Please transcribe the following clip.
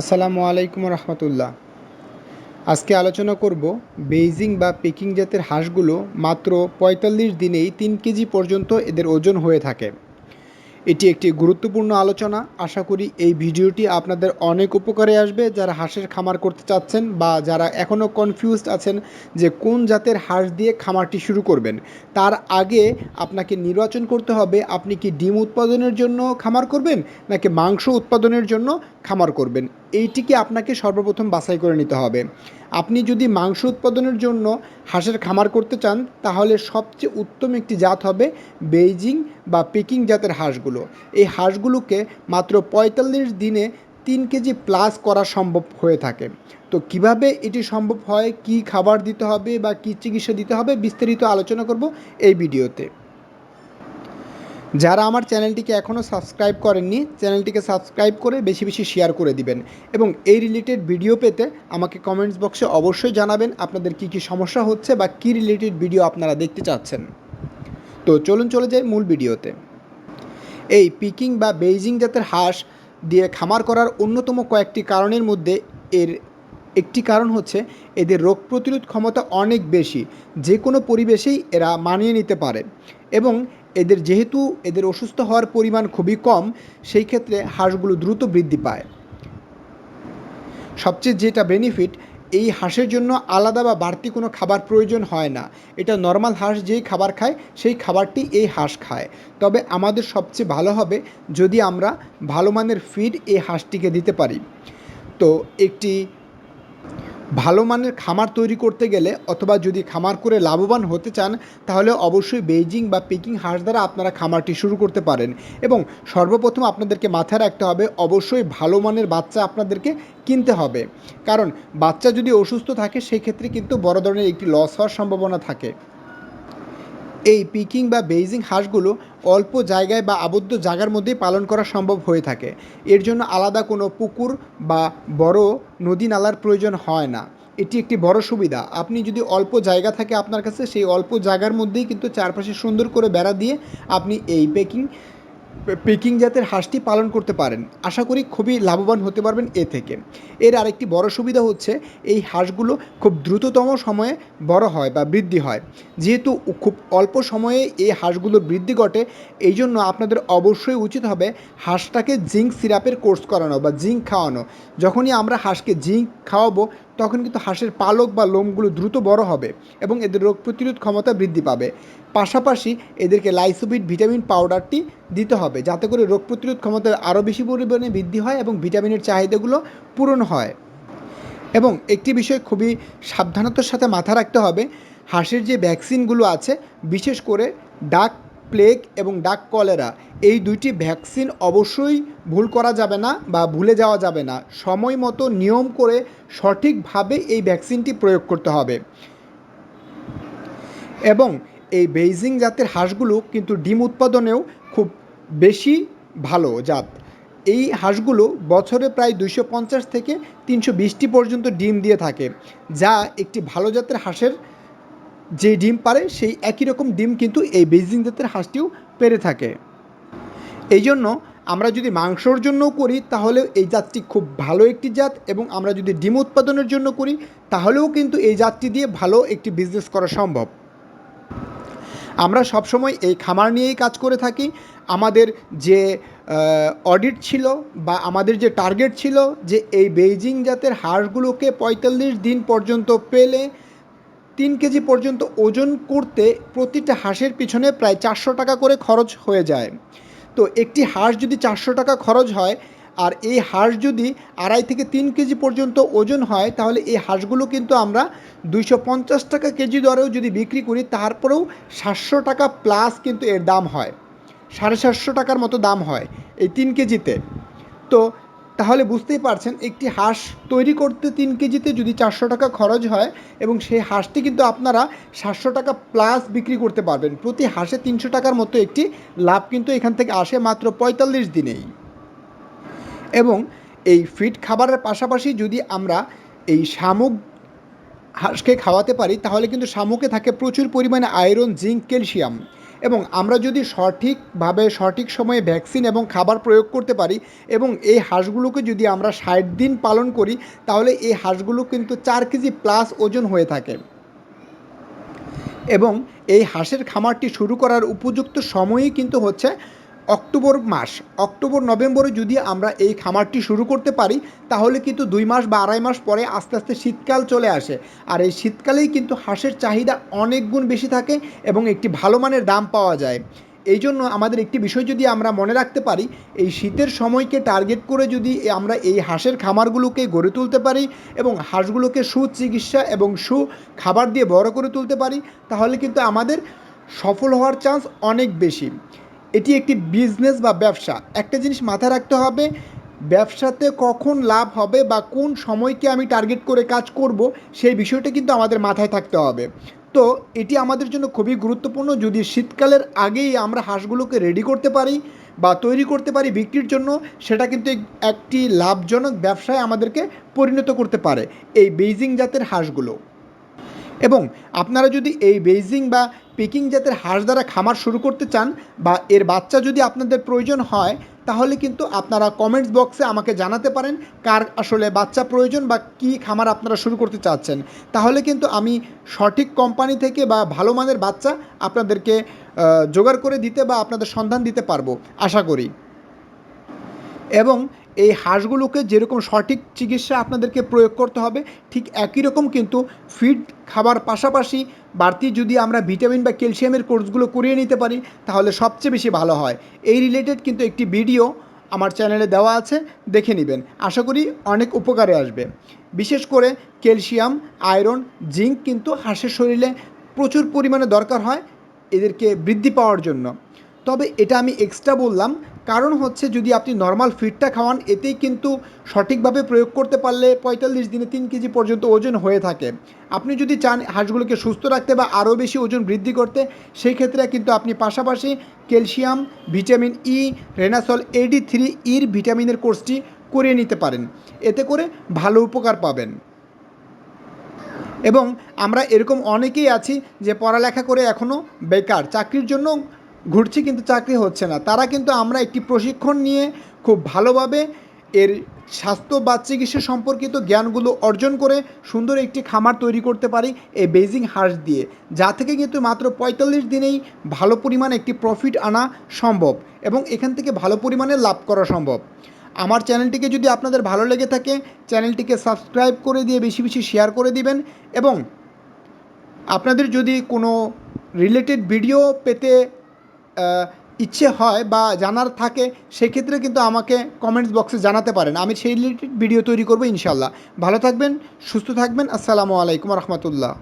আসসালামু আলাইকুম রহমতুল্লাহ। আজকে আলোচনা করব বেইজিং বা পেকিং জাতের হাঁসগুলো মাত্র পঁয়তাল্লিশ দিনেই তিন কেজি পর্যন্ত এদের ওজন হয়ে থাকে। এটি একটি গুরুত্বপূর্ণ আলোচনা। আশা করি এই ভিডিওটি আপনাদের অনেক উপকারে আসবে। যারা হাঁসের খামার করতে চাচ্ছেন বা যারা এখনও কনফিউজড আছেন যে কোন জাতের হাঁস দিয়ে খামারটি শুরু করবেন, তার আগে আপনাকে নির্বাচন করতে হবে, আপনি কি ডিম উৎপাদনের জন্য খামার করবেন নাকি মাংস উৎপাদনের জন্য খামার করবেন। এইটিকে আপনাকে সর্বপ্রথম বাছাই করে নিতে হবে। আপনি যদি মাংস উৎপাদনের জন্য হাঁসের খামার করতে চান, তাহলে সবচেয়ে উত্তম একটি জাত হবে বেইজিং বা পেকিং জাতের হাঁসগুলো। এই হাঁসগুলোকে মাত্র পঁয়তাল্লিশ দিনে তিন কেজি প্লাস করা সম্ভব হয়ে থাকে। তো কীভাবে এটি সম্ভব হয়, কি খাবার দিতে হবে বা কী চিকিৎসা দিতে হবে, বিস্তারিত আলোচনা করব এই ভিডিওতে। যারা আমার চ্যানেলটিকে এখনও সাবস্ক্রাইব করেননি, চ্যানেলটিকে সাবস্ক্রাইব করে বেশি বেশি শেয়ার করে দিবেন এবং এই রিলেটেড ভিডিও পেতে আমাকে কমেন্টস বক্সে অবশ্যই জানাবেন আপনাদের কী কী সমস্যা হচ্ছে বা কী রিলেটেড ভিডিও আপনারা দেখতে চাচ্ছেন। তো চলুন চলে যাই মূল ভিডিওতে এই পিকিং বা বেইজিং জাতের হাঁস দিয়ে খামার করার অন্যতম কয়েকটি কারণের মধ্যে এর একটি কারণ হচ্ছে এদের রোগ প্রতিরোধ ক্ষমতা অনেক বেশি, যে কোনো পরিবেশেই এরা মানিয়ে নিতে পারে এবং এদের যেহেতু এদের অসুস্থ হওয়ার পরিমাণ খুবই কম, সেই ক্ষেত্রে হাঁসগুলো দ্রুত বৃদ্ধি পায়। সবচেয়ে যেটা বেনিফিট এই হাঁসের জন্য আলাদা বা বাড়তি কোনো খাবার প্রয়োজন হয় না। এটা নর্মাল হাঁস যেই খাবার খায়, সেই খাবারটি এই হাঁস খায়। তবে আমাদের সবচেয়ে ভালো হবে যদি আমরা ভালো মানের ফিড এই হাঁসটিকে দিতে পারি। তো একটি ভালো মানের খামার তৈরি করতে গেলে অথবা যদি খামার করে লাভবান হতে চান, তাহলে অবশ্যই বেইজিং বা পিকিং হাঁস দ্বারা আপনারা খামারটি শুরু করতে পারেন। এবং সর্বপ্রথম আপনাদেরকে মাথায় রাখতে হবে, অবশ্যই ভালো মানের বাচ্চা আপনাদেরকে কিনতে হবে। কারণ বাচ্চা যদি অসুস্থ থাকে সেই ক্ষেত্রে কিন্তু বড় ধরনের একটি লস হওয়ার সম্ভাবনা থাকে। এই পিকিং বা বেইজিং হাঁসগুলো অল্প জায়গায় বা আবদ্ধ জায়গার মধ্যেই পালন করা সম্ভব হয়ে থাকে। এর জন্য আলাদা কোনো পুকুর বা বড় নদী নালার প্রয়োজন হয় না। এটি একটি বড় সুবিধা। আপনি যদি অল্প জায়গা থাকে আপনার কাছে, সেই অল্প জায়গার মধ্যেই কিন্তু চারপাশে সুন্দর করে বেড়া দিয়ে আপনি এই পেকিং পেকিং জাতের হাঁসটি পালন করতে পারেন। আশা করি খুবই লাভবান হতে পারবেন এ থেকে। এর আরেকটি বড় সুবিধা হচ্ছে, এই হাঁসগুলো খুব দ্রুততম সময়ে বড় হয় বা বৃদ্ধি হয়। যেহেতু খুব অল্প সময়ে এই হাঁসগুলোর বৃদ্ধি ঘটে এই জন্য আপনাদের অবশ্যই উচিত হবে হাঁসটাকে জিঙ্ক সিরাপের কোর্স করানো বা জিঙ্ক খাওয়ানো। যখনই আমরা হাঁসকে জিঙ্ক খাওয়াবো, তখন কিন্তু হাঁসের পালক বা লোমগুলো দ্রুত বড় হবে এবং এদের রোগ প্রতিরোধ ক্ষমতা বৃদ্ধি পাবে। পাশাপাশি এদেরকে লাইসোবিট, ভিটামিন পাউডারটি দিতে হবে যাতে করে রোগ প্রতিরোধ ক্ষমতা আরও বেশি পরিমাণে বৃদ্ধি হয় এবং ভিটামিনের চাহিদাগুলো পূরণ হয়। এবং একটি বিষয় খুবই সাবধানতার সাথে মাথা রাখতে হবে, হাঁসের যে ভ্যাকসিনগুলো আছে, বিশেষ করে ডাক প্লেগ এবং ডাক কলেরা, এই দুইটি ভ্যাকসিন অবশ্যই ভুল করা যাবে না বা ভুলে যাওয়া যাবে না। সময় মতো নিয়ম করে সঠিকভাবে এই ভ্যাকসিনটি প্রয়োগ করতে হবে। এবং এই বেইজিং জাতের হাঁসগুলো কিন্তু ডিম উৎপাদনেও খুব বেশি ভালো জাত। এই হাঁসগুলো বছরে প্রায় দুইশো পঞ্চাশ থেকে তিনশো বিশটি পর্যন্ত ডিম দিয়ে থাকে, যা একটি ভালো জাতের হাঁসের যে ডিম পারে সেই একই রকম ডিম কিন্তু এই বেইজিং জাতের হাঁসটিও পেরে থাকে। এই জন্য আমরা যদি মাংসর জন্য করি, তাহলে এই জাতটি খুব ভালো একটি জাত এবং আমরা যদি ডিম উৎপাদনের জন্য করি, তাহলেও কিন্তু এই জাতটি দিয়ে ভালো একটি বিজনেস করা সম্ভব। আমরা সবসময় এই খামার নিয়েই কাজ করে থাকি। আমাদের যে অডিট ছিল বা আমাদের যে টার্গেট ছিল যে এই বেইজিং জাতের হাঁসগুলোকে পঁয়তাল্লিশ দিন পর্যন্ত পেলে, তিন কেজি পর্যন্ত ওজন করতে প্রতিটা হাঁসের পিছনে প্রায় চারশো টাকা করে খরচ হয়ে যায়। তো একটি হাঁস যদি চারশো টাকা খরচ হয় আর এই হাঁস যদি আড়াই থেকে তিন কেজি পর্যন্ত ওজন হয়, তাহলে এই হাঁসগুলো কিন্তু আমরা দুইশো পঞ্চাশ টাকা কেজি দরেও যদি বিক্রি করি, তারপরেও সাতশো টাকা প্লাস কিন্তু এর দাম হয়। সাড়ে সাতশো টাকার মতো দাম হয় এই তিন কেজিতে। তো তাহলে বুঝতেই পারছেন, একটি হাঁস তৈরি করতে তিন কেজিতে যদি চারশো টাকা খরচ হয় এবং সেই হাঁসটি কিন্তু আপনারা সাতশো টাকা প্লাস বিক্রি করতে পারবেন। প্রতি হাঁসে তিনশো টাকার মতো একটি লাভ কিন্তু এখান থেকে আসে মাত্র পঁয়তাল্লিশ দিনেই। এবং এই ফিড খাবারের পাশাপাশি যদি আমরা এই শামুক হাঁসকে খাওয়াতে পারি, তাহলে কিন্তু শামুকে থাকে প্রচুর পরিমাণে আয়রন, জিঙ্ক, ক্যালসিয়াম। এবং আমরা যদি সঠিকভাবে, সঠিক সময়ে ভ্যাকসিন এবং খাবার প্রয়োগ করতে পারি এবং এই হাঁসগুলোকে যদি আমরা ষাট দিন পালন করি, তাহলে এই হাঁসগুলো কিন্তু চার কেজি প্লাস ওজন হয়ে থাকে। এবং এই হাঁসের খামারটি শুরু করার উপযুক্ত সময়ই কিন্তু হচ্ছে অক্টোবর মাস, অক্টোবর, নভেম্বরে যদি আমরা এই খামারটি শুরু করতে পারি, তাহলে কিন্তু দুই মাস বা আড়াই মাস পরে আস্তে আস্তে শীতকাল চলে আসে। আর এই শীতকালেই কিন্তু হাঁসের চাহিদা অনেক গুণ বেশি থাকে এবং একটি ভালো মানের দাম পাওয়া যায়। এই জন্য আমাদের একটি বিষয় যদি আমরা মনে রাখতে পারি, এই শীতের সময়কে টার্গেট করে যদি আমরা এই হাঁসের খামারগুলোকে গড়ে তুলতে পারি এবং হাঁসগুলোকে সুচিকিৎসা এবং সু খাবার দিয়ে বড় করে তুলতে পারি, তাহলে কিন্তু আমাদের সফল হওয়ার চান্স অনেক বেশি। এটি একটি বিজনেস বা ব্যবসা। একটা জিনিস মাথায় রাখতে হবে, ব্যবসাতে কখন লাভ হবে বা কোন সময়কে আমি টার্গেট করে কাজ করব, সেই বিষয়টা কিন্তু আমাদের মাথায় থাকতে হবে। তো এটি আমাদের জন্য খুবই গুরুত্বপূর্ণ, যদি শীতকালের আগেই আমরা হাঁসগুলোকে রেডি করতে পারি বা তৈরি করতে পারি বিক্রির জন্য, সেটা কিন্তু একটি লাভজনক ব্যবসায় আমাদেরকে পরিণত করতে পারে, এই বেইজিং জাতের হাঁসগুলো। এবং আপনারা যদি এই বেইজিং বা পিকিং জাতের হাঁস দ্বারা খামার শুরু করতে চান বা এর বাচ্চা যদি আপনাদের প্রয়োজন হয়, তাহলে কিন্তু আপনারা কমেন্টস বক্সে আমাকে জানাতে পারেন কার আসলে বাচ্চা প্রয়োজন বা কী খামার আপনারা শুরু করতে চাচ্ছেন। তাহলে কিন্তু আমি সঠিক কোম্পানি থেকে বা ভালো মানের বাচ্চা আপনাদেরকে জোগাড় করে দিতে বা আপনাদের সন্ধান দিতে পারব, আশা করি। এবং এই হাঁসগুলোকে যেরকম সঠিক চিকিৎসা আপনাদেরকে প্রয়োগ করতে হবে, ঠিক একই রকম কিন্তু ফিড খাবার পাশাপাশি বাড়তি যদি আমরা ভিটামিন বা ক্যালসিয়ামের কোর্সগুলো করিয়ে নিতে পারি, তাহলে সবচেয়ে বেশি ভালো হয়। এই রিলেটেড কিন্তু একটি ভিডিও আমার চ্যানেলে দেওয়া আছে, দেখে নেবেন। আশা করি অনেক উপকারে আসবে। বিশেষ করে ক্যালসিয়াম আয়রন জিঙ্ক কিন্তু হাঁসের শরীরে প্রচুর পরিমাণে দরকার হয়, এদেরকে বৃদ্ধি পাওয়ার জন্য। তবে এটা আমি এক্সট্রা বললাম কারণ হচ্ছে যদি আপনি নর্মাল ফিডটা খাওয়ান, এতেই কিন্তু সঠিকভাবে প্রয়োগ করতে পারলে পঁয়তাল্লিশ দিনে তিন কেজি পর্যন্ত ওজন হয়ে থাকে। আপনি যদি চান হাঁসগুলোকে সুস্থ রাখতে বা আরও বেশি ওজন বৃদ্ধি করতে সেই ক্ষেত্রে কিন্তু আপনি পাশাপাশি calcium, vitamin E Renasol AD three ইর ভিটামিনের কোর্সটি করিয়ে নিতে পারেন। এতে করে ভালো উপকার পাবেন। এবং আমরা এরকম অনেকেই আছি যে পড়ালেখা করে এখনও বেকার, চাকরির জন্য ঘুরছি কিন্তু চাকরি হচ্ছে না। তারা কিন্তু আমরা একটি প্রশিক্ষণ নিয়ে খুব ভালোভাবে এর স্বাস্থ্য বা চিকিৎসা সম্পর্কিত জ্ঞানগুলো অর্জন করে সুন্দর একটি খামার তৈরি করতে পারি এই বেজিং হাঁস দিয়ে। যা থেকে কিন্তু মাত্র পঁয়তাল্লিশ দিনেই ভালো পরিমাণ একটি প্রফিট আনা সম্ভব এবং এখান থেকে ভালো পরিমাণে লাভ করা সম্ভব। আমার চ্যানেলটিকে যদি আপনাদের ভালো লেগে থাকে, চ্যানেলটিকে সাবস্ক্রাইব করে দিয়ে বেশি বেশি শেয়ার করে দিবেন এবং আপনাদের যদি কোনো রিলেটেড ভিডিও পেতে ইচ্ছে হয় বা জানার থাকে, সেক্ষেত্রে কিন্তু আমাকে কমেন্টস বক্সে জানাতে পারেন। আমি সেই রিলেটেড ভিডিও তৈরি করব ইনশাল্লাহ ভালো থাকবেন, সুস্থ থাকবেন। আসসালামু আলাইকুম রহমতুল্লাহ।